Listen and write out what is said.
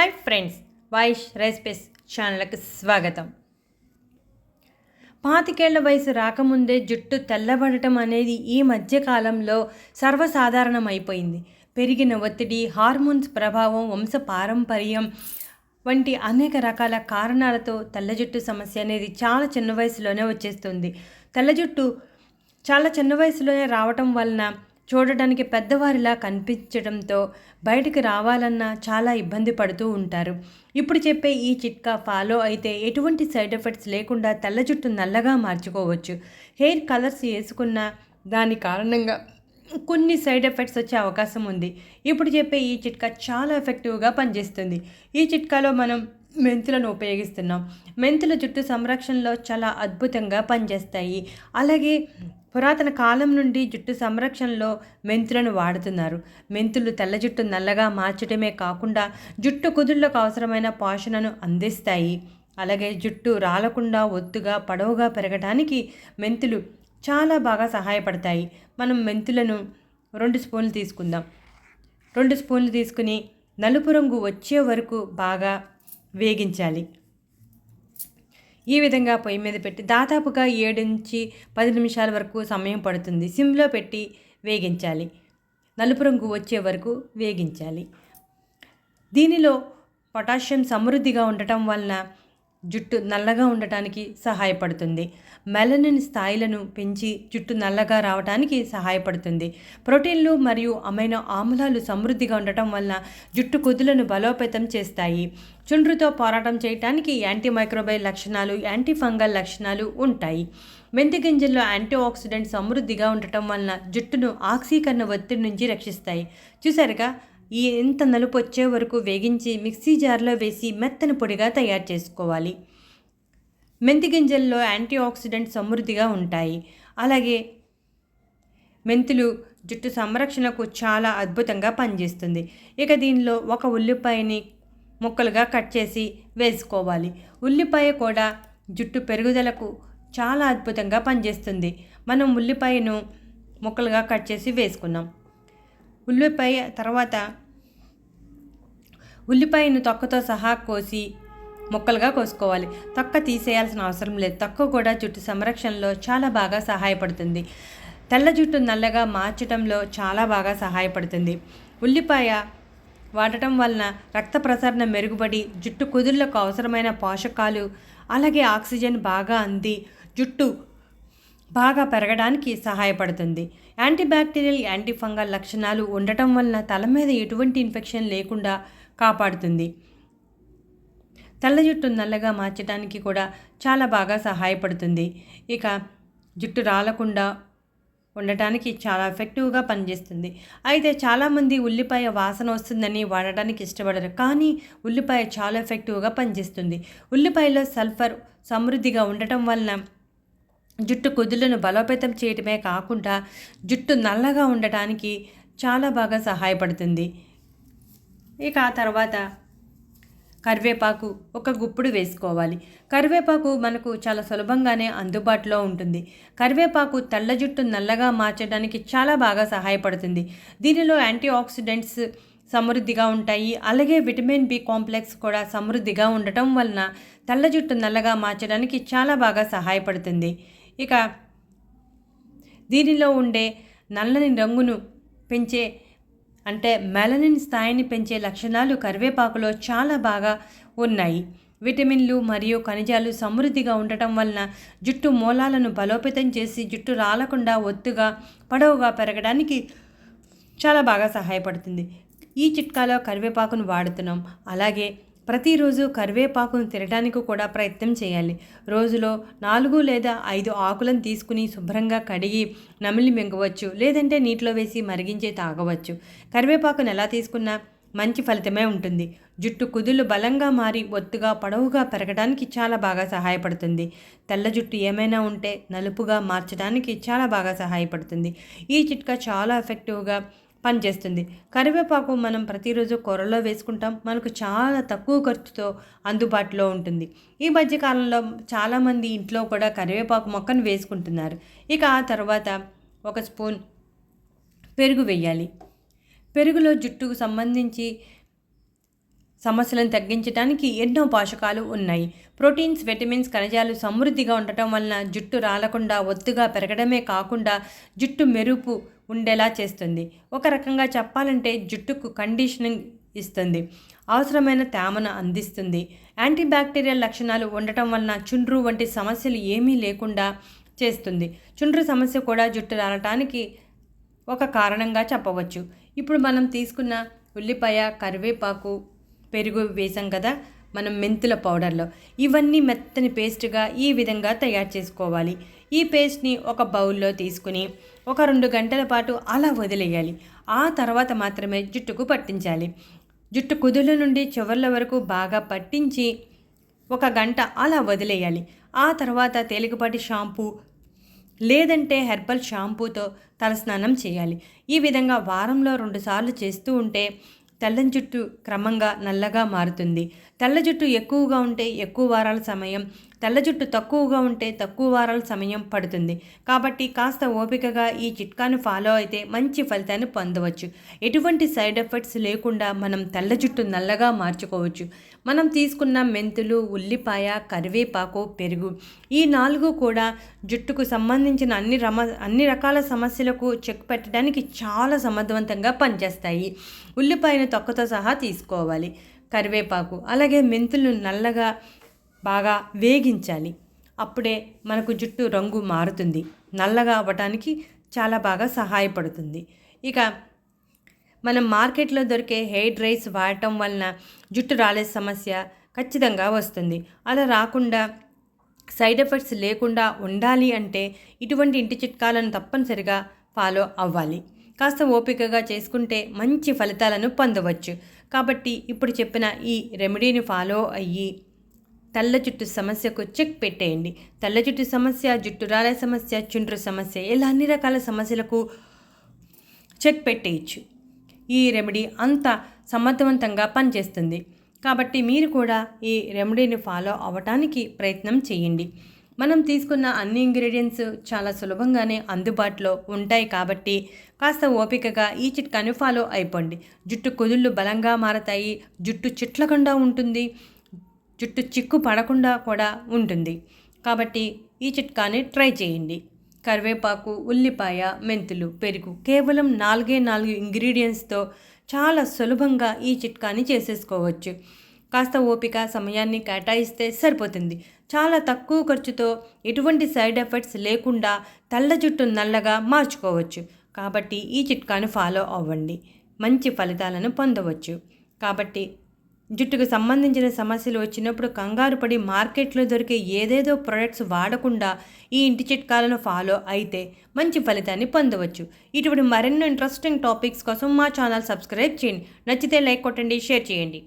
Hi friends Vaish recipes ఛానల్కి స్వాగతం. పాతికేళ్ళ వయసు రాకముందే జుట్టు తెల్లబడటం అనేది ఈ మధ్యకాలంలో సర్వసాధారణం అయిపోయింది పెరిగిన ఒత్తిడి హార్మోన్స్ ప్రభావం వంశ పారంపర్యం వంటి అనేక రకాల కారణాలతో తెల్ల జుట్టు సమస్య అనేది చాలా చిన్న వయసులోనే వచ్చేస్తుంది. తెల్ల జుట్టు చాలా చిన్న వయసులోనే రావటం వలన చూడటానికి పెద్దవారిలా కనిపించడంతో బయటికి రావాలన్నా చాలా ఇబ్బంది పడుతూ ఉంటారు. ఇప్పుడు చెప్పే ఈ చిట్కా ఫాలో అయితే ఎటువంటి సైడ్ ఎఫెక్ట్స్ లేకుండా తెల్ల జుట్టు నల్లగా మార్చుకోవచ్చు. హెయిర్ కలర్స్ వేసుకున్న దాని కారణంగా కొన్ని సైడ్ ఎఫెక్ట్స్ వచ్చే అవకాశం ఉంది. ఇప్పుడు చెప్పే ఈ చిట్కా చాలా ఎఫెక్టివ్గా పనిచేస్తుంది. ఈ చిట్కాలో మనం మెంతులను ఉపయోగిస్తున్నాం. మెంతుల జుట్టు సంరక్షణలో చాలా అద్భుతంగా పనిచేస్తాయి. అలాగే పురాతన కాలం నుండి జుట్టు సంరక్షణలో మెంతులను వాడుతున్నారు. మెంతులు తెల్ల జుట్టు నల్లగా మార్చడమే కాకుండా జుట్టు కుదుళ్ళకు అవసరమైన పోషణను అందిస్తాయి. అలాగే జుట్టు రాలకుండా ఒత్తుగా పొడవుగా పెరగడానికి మెంతులు చాలా బాగా సహాయపడతాయి. మనం మెంతులను రెండు స్పూన్లు తీసుకుందాం. రెండు స్పూన్లు తీసుకుని నలుపు రంగు వచ్చే వరకు బాగా వేగించాలి. ఈ విధంగా పొయ్యి మీద పెట్టి దాదాపుగా ఏడు నుంచి పది నిమిషాల వరకు సమయం పడుతుంది. సిమ్లో పెట్టి వేగించాలి. నలుపు రంగు వచ్చే వరకు వేగించాలి. దీనిలో పొటాషియం సమృద్ధిగా ఉండటం వలన జుట్టు నల్లగా ఉండటానికి సహాయపడుతుంది. మెలనిన్ స్థాయిలను పెంచి జుట్టు నల్లగా రావడానికి సహాయపడుతుంది. ప్రోటీన్లు మరియు అమైనో ఆమ్లాలు సమృద్ధిగా ఉండటం వలన జుట్టు కుదులను బలోపేతం చేస్తాయి. చుండ్రుతో పోరాటం చేయడానికి యాంటీ మైక్రోబైల్ లక్షణాలు యాంటీ ఫంగల్ లక్షణాలు ఉంటాయి. మెంతి గింజల్లో యాంటీ ఆక్సిడెంట్ సమృద్ధిగా ఉండటం వలన జుట్టును ఆక్సీకరణ ఒత్తిడి నుంచి రక్షిస్తాయి. చూసారుగా ఈ ఎంత నలుపు వచ్చే వరకు వేగించి మిక్సీ జార్లో వేసి మెత్తని పొడిగా తయారు చేసుకోవాలి. మెంతి గింజల్లో యాంటీ ఆక్సిడెంట్ సమృద్ధిగా ఉంటాయి. అలాగే మెంతులు జుట్టు సంరక్షణకు చాలా అద్భుతంగా పనిచేస్తుంది. ఇక దీనిలో ఒక ఉల్లిపాయని ముక్కలుగా కట్ చేసి వేసుకోవాలి. ఉల్లిపాయ కూడా జుట్టు పెరుగుదలకు చాలా అద్భుతంగా పనిచేస్తుంది. మనం ఉల్లిపాయను ముక్కలుగా కట్ చేసి వేసుకున్నాం. ఉల్లిపాయ తర్వాత ఉల్లిపాయను తొక్కతో సహా కోసి ముక్కలుగా కోసుకోవాలి. తొక్క తీసేయాల్సిన అవసరం లేదు. తొక్క కూడా జుట్టు సంరక్షణలో చాలా బాగా సహాయపడుతుంది. తెల్ల జుట్టు నల్లగా మార్చడంలో చాలా బాగా సహాయపడుతుంది. ఉల్లిపాయ వాడటం వలన రక్త ప్రసరణ మెరుగుపడి జుట్టు కుదుళ్ళకు అవసరమైన పోషకాలు అలాగే ఆక్సిజన్ బాగా అంది జుట్టు బాగా పెరగడానికి సహాయపడుతుంది. యాంటీబ్యాక్టీరియల్ యాంటీ ఫంగల్ లక్షణాలు ఉండటం వలన తల మీద ఎటువంటి ఇన్ఫెక్షన్ లేకుండా కాపాడుతుంది. తెల్ల జుట్టు నల్లగా మార్చడానికి కూడా చాలా బాగా సహాయపడుతుంది. ఇక జుట్టు రాలకుండా ఉండటానికి చాలా ఎఫెక్టివ్గా పనిచేస్తుంది. అయితే చాలామంది ఉల్లిపాయ వాసన వస్తుందని వాడటానికి ఇష్టపడరు. కానీ ఉల్లిపాయ చాలా ఎఫెక్టివ్గా పనిచేస్తుంది. ఉల్లిపాయలో సల్ఫర్ సమృద్ధిగా ఉండటం వలన జుట్టు కుదులను బలోపేతం చేయటమే కాకుండా జుట్టు నల్లగా ఉండటానికి చాలా బాగా సహాయపడుతుంది. ఇక ఆ తర్వాత కరివేపాకు ఒక గుప్పుడు వేసుకోవాలి. కరివేపాకు మనకు చాలా సులభంగానే అందుబాటులో ఉంటుంది. కరివేపాకు తెల్ల జుట్టు నల్లగా మార్చడానికి చాలా బాగా సహాయపడుతుంది. దీనిలో యాంటీ ఆక్సిడెంట్స్ సమృద్ధిగా ఉంటాయి. అలాగే విటమిన్ బి కాంప్లెక్స్ కూడా సమృద్ధిగా ఉండటం వలన తెల్ల జుట్టు నల్లగా మార్చడానికి చాలా బాగా సహాయపడుతుంది. ఇక దీనిలో ఉండే నల్లని రంగును పెంచే అంటే మెలనిన్ స్థాయిని పెంచే లక్షణాలు కరివేపాకులో చాలా బాగా ఉన్నాయి. విటమిన్లు మరియు ఖనిజాలు సమృద్ధిగా ఉండటం వలన జుట్టు మూలాలను బలోపేతం చేసి జుట్టు రాలకుండా ఒత్తుగా పొడవుగా పెరగడానికి చాలా బాగా సహాయపడుతుంది. ఈ చిట్కాలో కరివేపాకును వాడుతున్నాం. అలాగే ప్రతిరోజు కరివేపాకును తినడానికి కూడా ప్రయత్నం చేయాలి. రోజులో నాలుగు లేదా ఐదు ఆకులను తీసుకుని శుభ్రంగా కడిగి నమిలి మింగవచ్చు లేదంటే నీటిలో వేసి మరిగించి తాగవచ్చు. కరివేపాకును ఎలా తీసుకున్నా మంచి ఫలితమే ఉంటుంది. జుట్టు కుదులు బలంగా మారి ఒత్తుగా పొడవుగా పెరగడానికి చాలా బాగా సహాయపడుతుంది. తెల్ల జుట్టు ఏమైనా ఉంటే నలుపుగా మార్చడానికి చాలా బాగా సహాయపడుతుంది. ఈ చిట్కా చాలా ఎఫెక్టివ్గా పనిచేస్తుంది. కరివేపాకు మనం ప్రతిరోజు కూరలో వేసుకుంటాం. మనకు చాలా తక్కువ ఖర్చుతో అందుబాటులో ఉంటుంది. ఈ మధ్యకాలంలో చాలామంది ఇంట్లో కూడా కరివేపాకు మొక్కను వేసుకుంటున్నారు. ఇక ఆ తర్వాత ఒక స్పూన్ పెరుగు వేయాలి. పెరుగులో జుట్టుకు సంబంధించి సమస్యలను తగ్గించడానికి ఎన్నో పోషకాలు ఉన్నాయి. ప్రోటీన్స్ విటమిన్స్ ఖనిజాలు సమృద్ధిగా ఉండటం వలన జుట్టు రాలకుండా ఒత్తుగా పెరగడమే కాకుండా జుట్టు మెరుపు ఉండేలా చేస్తుంది. ఒక రకంగా చెప్పాలంటే జుట్టుకు కండిషనింగ్ ఇస్తుంది. అవసరమైన తేమను అందిస్తుంది. యాంటీబ్యాక్టీరియల్ లక్షణాలు ఉండటం వలన చుండ్రు వంటి సమస్యలు ఏమీ లేకుండా చేస్తుంది. చుండ్రు సమస్య కూడా జుట్టు రాలటానికి ఒక కారణంగా చెప్పవచ్చు. ఇప్పుడు మనం తీసుకున్న ఉల్లిపాయ కరివేపాకు పెరుగు వేసాం కదా మనం మెంతుల పౌడర్లో. ఇవన్నీ మెత్తని పేస్ట్గా ఈ విధంగా తయారు చేసుకోవాలి. ఈ పేస్ట్ని ఒక బౌల్లో తీసుకుని ఒక రెండు గంటల పాటు అలా వదిలేయాలి. ఆ తర్వాత మాత్రమే జుట్టుకు పట్టించాలి. జుట్టు కుదుల నుండి చివర్ల వరకు బాగా పట్టించి ఒక గంట అలా వదిలేయాలి. ఆ తర్వాత తేలికపాటి షాంపూ లేదంటే హెర్బల్ షాంపూతో తలస్నానం చేయాలి. ఈ విధంగా వారంలో రెండుసార్లు చేస్తూ ఉంటే తెల్లని జుట్టు క్రమంగా నల్లగా మారుతుంది. తెల్ల జుట్టు ఎక్కువగా ఉంటే ఎక్కువ వారాల సమయం తెల్ల జుట్టు తక్కువగా ఉంటే తక్కువ వారాల సమయం పడుతుంది. కాబట్టి కాస్త ఓపికగా ఈ చిట్కాను ఫాలో అయితే మంచి ఫలితాన్ని పొందవచ్చు. ఎటువంటి సైడ్ ఎఫెక్ట్స్ లేకుండా మనం తెల్ల జుట్టు నల్లగా మార్చుకోవచ్చు. మనం తీసుకున్న మెంతులు ఉల్లిపాయ కరివేపాకు పెరుగు ఈ నాలుగు కూడా జుట్టుకు సంబంధించిన అన్ని రమ అన్ని రకాల సమస్యలకు చెక్ పెట్టడానికి చాలా సమర్థవంతంగా పనిచేస్తాయి. ఉల్లిపాయను తొక్కతో సహా తీసుకోవాలి. కరివేపాకు అలాగే మెంతులు నల్లగా బాగా వేగించాలి. అప్పుడే మనకు జుట్టు రంగు మారుతుంది. నల్లగా అవ్వటానికి చాలా బాగా సహాయపడుతుంది. ఇక మనం మార్కెట్లో దొరికే హెయిర్ డ్రైస్ వాడటం వలన జుట్టు రాలే సమస్య ఖచ్చితంగా వస్తుంది. అలా రాకుండా సైడ్ ఎఫెక్ట్స్ లేకుండా ఉండాలి అంటే ఇటువంటి ఇంటి చిట్కాలను తప్పనిసరిగా ఫాలో అవ్వాలి. కాస్త ఓపికగా చేసుకుంటే మంచి ఫలితాలను పొందవచ్చు. కాబట్టి ఇప్పుడు చెప్పిన ఈ రెమెడీని ఫాలో అయ్యి తెల్ల జుట్టు సమస్యకు చెక్ పెట్టేయండి. తెల్ల జుట్టు సమస్య జుట్టు రాలే సమస్య చుండ్రు సమస్య ఇలా అన్ని రకాల సమస్యలకు చెక్ పెట్టేయచ్చు. ఈ రెమెడీ అంత సమర్థవంతంగా పనిచేస్తుంది. కాబట్టి మీరు కూడా ఈ రెమెడీని ఫాలో అవ్వటానికి ప్రయత్నం చేయండి. మనం తీసుకున్న అన్ని ఇంగ్రీడియంట్స్ చాలా సులభంగానే అందుబాటులో ఉంటాయి కాబట్టి కాస్త ఓపికగా ఈ చిట్కాని ఫాలో అయిపోండి. జుట్టు కుదుళ్ళు బలంగా మారతాయి జుట్టు చిట్లకుండా ఉంటుంది జుట్టు చిక్కు పడకుండా కూడా ఉంటుంది. కాబట్టి ఈ చిట్కాని ట్రై చేయండి. కరివేపాకు ఉల్లిపాయ మెంతులు పెరుగు కేవలం నాలుగే నాలుగు ఇంగ్రీడియంట్స్తో చాలా సులభంగా ఈ చిట్కాని చేసేసుకోవచ్చు. కాస్త ఓపిక సమయాన్ని కేటాయిస్తే సరిపోతుంది. చాలా తక్కువ ఖర్చుతో ఎటువంటి సైడ్ ఎఫెక్ట్స్ లేకుండా తెల్ల జుట్టు నల్లగా మార్చుకోవచ్చు. కాబట్టి ఈ చిట్కాను ఫాలో అవ్వండి. మంచి ఫలితాలను పొందవచ్చు. కాబట్టి జుట్టుకు సంబంధించిన సమస్యలు వచ్చినప్పుడు కంగారు పడి మార్కెట్లో దొరికే ఏదేదో ప్రొడక్ట్స్ వాడకుండా ఈ ఇంటి చిట్కాలను ఫాలో అయితే మంచి ఫలితాన్ని పొందవచ్చు. ఇటువంటి మరెన్నో ఇంట్రెస్టింగ్ టాపిక్స్ కోసం మా ఛానల్ సబ్స్క్రైబ్ చేయండి. నచ్చితే లైక్ కొట్టండి షేర్ చేయండి.